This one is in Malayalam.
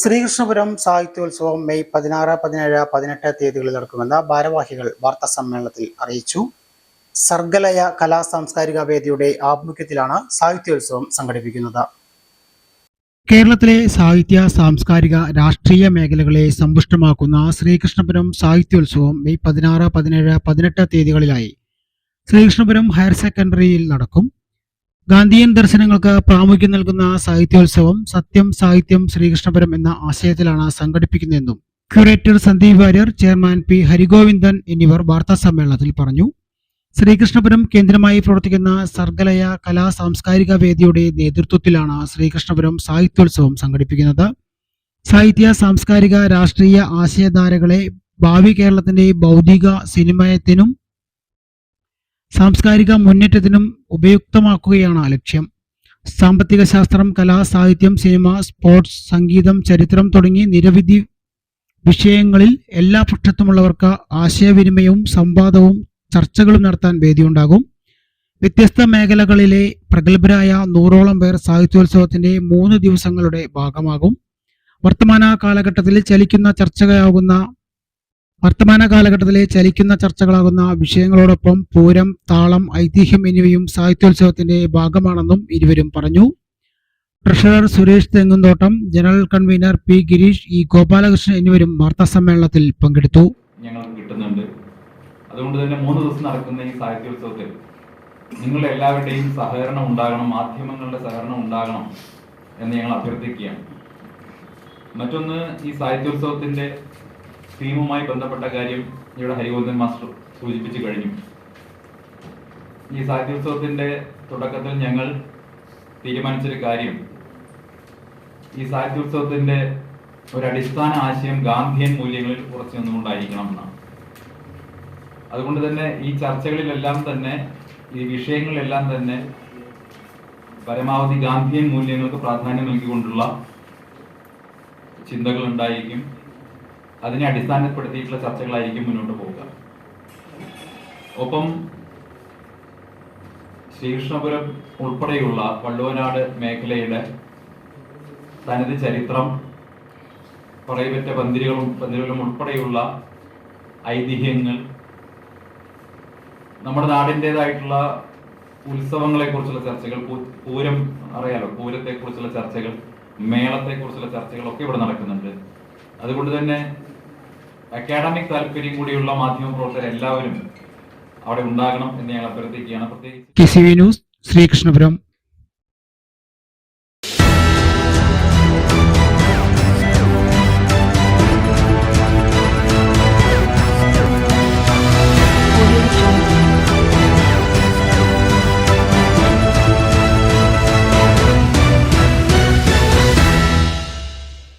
ശ്രീകൃഷ്ണപുരം സാഹിത്യോത്സവം മെയ് പതിനാറ് പതിനേഴ് പതിനെട്ട് തീയതികളിൽ നടക്കുമെന്ന് ഭാരവാഹികൾ വാർത്താ സമ്മേളനത്തിൽ അറിയിച്ചു. സർഗലയ കലാ സാംസ്കാരിക വേദിയുടെ ആഭിമുഖ്യത്തിലാണ് സാഹിത്യോത്സവം സംഘടിപ്പിക്കുന്നത്. കേരളത്തിലെ സാഹിത്യ സാംസ്കാരിക രാഷ്ട്രീയ മേഖലകളെ സമ്പുഷ്ടമാക്കുന്ന ശ്രീകൃഷ്ണപുരം സാഹിത്യോത്സവം മെയ് പതിനാറ് പതിനേഴ് പതിനെട്ട് തീയതികളിലായി ശ്രീകൃഷ്ണപുരം ഹയർ സെക്കൻഡറിയിൽ നടക്കും. ഗാന്ധിയൻ ദർശനങ്ങൾക്ക് പ്രാമുഖ്യം നൽകുന്ന സാഹിത്യോത്സവം സത്യം സാഹിത്യം ശ്രീകൃഷ്ണപുരം എന്ന ആശയത്തിലാണ് സംഘടിപ്പിക്കുന്നതെന്നും curator Sandeep Warrier chairman P Harigovindan എന്നിവർ വാർത്താ സമ്മേളനത്തിൽ പറഞ്ഞു. ശ്രീകൃഷ്ണപുരം കേന്ദ്രമായി പ്രവർത്തിക്കുന്ന സർഗലയ കലാ സാംസ്കാരിക വേദിയുടെ നേതൃത്വത്തിലാണ് ശ്രീകൃഷ്ണപുരം സാഹിത്യോത്സവം സംഘടിപ്പിക്കുന്നത്. സാഹിത്യ സാംസ്കാരിക രാഷ്ട്രീയ ആശയധാരകളെ ഭാവി കേരളത്തിന്റെ ബൗദ്ധിക സിനിമയത്തിനും സാംസ്കാരിക മുന്നേറ്റത്തിനും ഉപയുക്തമാക്കുകയാണ് ലക്ഷ്യം. സാമ്പത്തിക ശാസ്ത്രം കലാ സാഹിത്യം സിനിമ സ്പോർട്സ് സംഗീതം ചരിത്രം തുടങ്ങി നിരവധി വിഷയങ്ങളിൽ എല്ലാ പക്ഷത്തുമുള്ളവർക്ക് ആശയവിനിമയവും സംവാദവും ചർച്ചകളും നടത്താൻ വേദിയുണ്ടാകും. വ്യത്യസ്ത മേഖലകളിലെ പ്രഗത്ഭരായ നൂറോളം പേർ സാഹിത്യോത്സവത്തിന്റെ മൂന്ന് ദിവസങ്ങളുടെ ഭാഗമാകും. വർത്തമാന കാലഘട്ടത്തിൽ ചലിക്കുന്ന ചർച്ചയാകുന്ന വർത്തമാന കാലഘട്ടത്തിലെ ചലിക്കുന്ന ചർച്ചകളാകുന്ന വിഷയങ്ങളോടൊപ്പം പൂരം താളം ഐതിഹ്യം എന്നിവയും സാഹിത്യോത്സവത്തിന്റെ ഭാഗമാണെന്നും ഇരുവരും പറഞ്ഞു. Treasurer Suresh Thengunthottam general convener P Gireesh E Gopalakrishnan എന്നിവരും വാർത്താ സമ്മേളനത്തിൽ പങ്കെടുത്തു കിട്ടുന്നുണ്ട്. അതുകൊണ്ട് തന്നെ മൂന്ന് ദിവസം നടക്കുന്ന ഈ സാഹിത്യോത്സവത്തിൽ നിങ്ങൾ എല്ലാവരുടെയും സഹകരണം ഉണ്ടാകണം മാധ്യമങ്ങളുടെ സഹകരണം ഉണ്ടാകണം എന്ന് ഞങ്ങൾ അഭ്യർത്ഥിക്കുകയാണ്. മറ്റൊന്ന് ഈ സാഹിത്യോത്സവത്തിന്റെ തീമുമായി ബന്ധപ്പെട്ട കാര്യം ഇവിടെ ഹരിഗോവിന്ദൻ മാസ്റ്റർ സൂചിപ്പിച്ചു കഴിഞ്ഞു. ഈ സാഹിത്യോത്സവത്തിന്റെ തുടക്കത്തിൽ ഞങ്ങൾ തീരുമാനിച്ചൊരു കാര്യം. ഈ സാഹിത്യോത്സവത്തിന്റെ ഒരു അടിസ്ഥാന ആശയം ഗാന്ധിയൻ മൂല്യങ്ങളിൽ കുറച്ച് നിന്നുകൊണ്ടായിരിക്കണം എന്നാണ്. അതുകൊണ്ട് തന്നെ ഈ ചർച്ചകളിലെല്ലാം തന്നെ ഈ വിഷയങ്ങളിലെല്ലാം തന്നെ പരമാവധി ഗാന്ധിയൻ മൂല്യങ്ങൾക്ക് പ്രാധാന്യം നൽകിക്കൊണ്ടുള്ള ചിന്തകൾ ഉണ്ടായിരിക്കും അതിനെ അടിസ്ഥാനപ്പെടുത്തിയിട്ടുള്ള ചർച്ചകളായിരിക്കും മുന്നോട്ട് പോവുക. ഒപ്പം ശ്രീകൃഷ്ണപുരം ഉൾപ്പെടെയുള്ള വള്ളുവനാട് മേഖലയുടെ തനത് ചരിത്രം പറയപ്പെട്ട പന്തിരികളും പന്തിരികളും ഉൾപ്പെടെയുള്ള ഐതിഹ്യങ്ങൾ നമ്മുടെ നാടിന്റെതായിട്ടുള്ള ഉത്സവങ്ങളെ കുറിച്ചുള്ള ചർച്ചകൾ പൂരം അറിയാലോ? പൂരത്തെ കുറിച്ചുള്ള ചർച്ചകൾ മേളത്തെ കുറിച്ചുള്ള ചർച്ചകളൊക്കെ ഇവിടെ നടക്കുന്നുണ്ട്. അതുകൊണ്ട് തന്നെ അക്കാഡമിക് താല്പര്യം കൂടിയുള്ള മാധ്യമ പ്രവർത്തകർ എല്ലാവരും അവിടെ ഉണ്ടാകണം എന്ന് ഞങ്ങൾ അഭ്യർത്ഥിക്കുകയാണ്. പ്രത്യേകിച്ച് ശ്രീകൃഷ്ണപുരം.